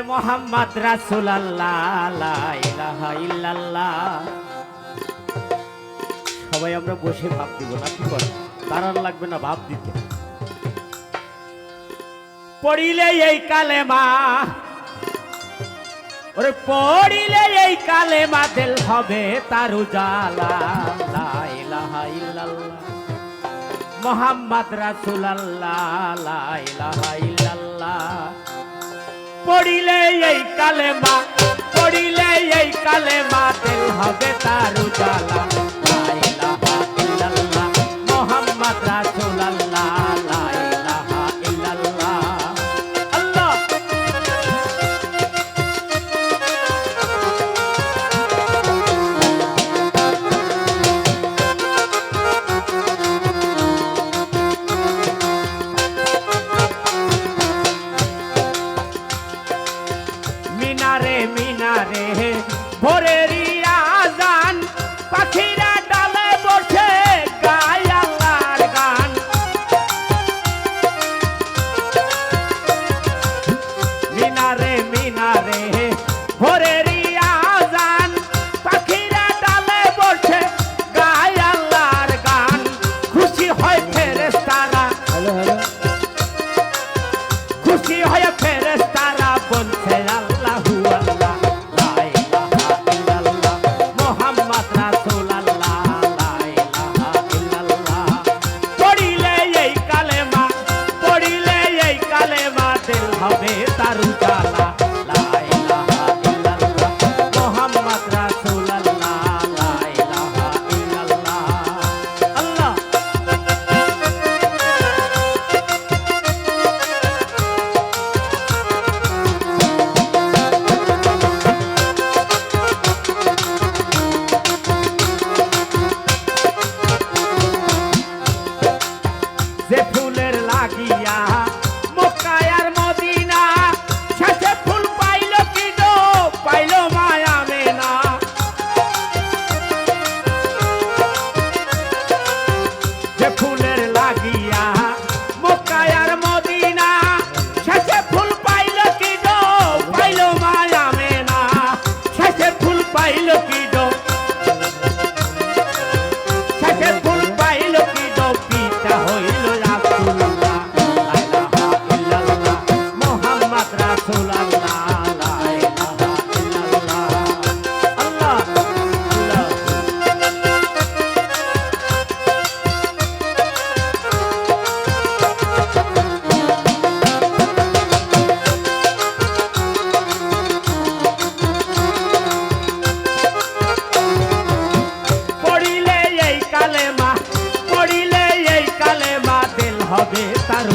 কয় মোহাম্মদ রাসুলাল্লাহ ইলাহা সবাই আমরা বসে ভাব দিব না, কি বল তারার লাগবে না ভাব দিতে। পড়িলে এই কালেমা, ওরে পড়িলে এই কালেমা দিল হবে তার উজালা। মোহাম্মদ ইল্লাল্লাহ। পড়িলে এই কালেমা পড়িলে এই কালেমা দিল হবে তার উজালা। মিনারে মিনারে ভোরের আজান। পাখিরা ডালে বসে গায় আল্লাহর গান। মিনারে মিনারে ভোরের আজান। পাখিরা ডালে বসে গায় আল্লাহর গান। খুশি হয় হ্যালো খুশি হয়ে বলছে আল্লাহ যে ফুলের কালেমা পড়িলে এই কালেমা দিল হবে তার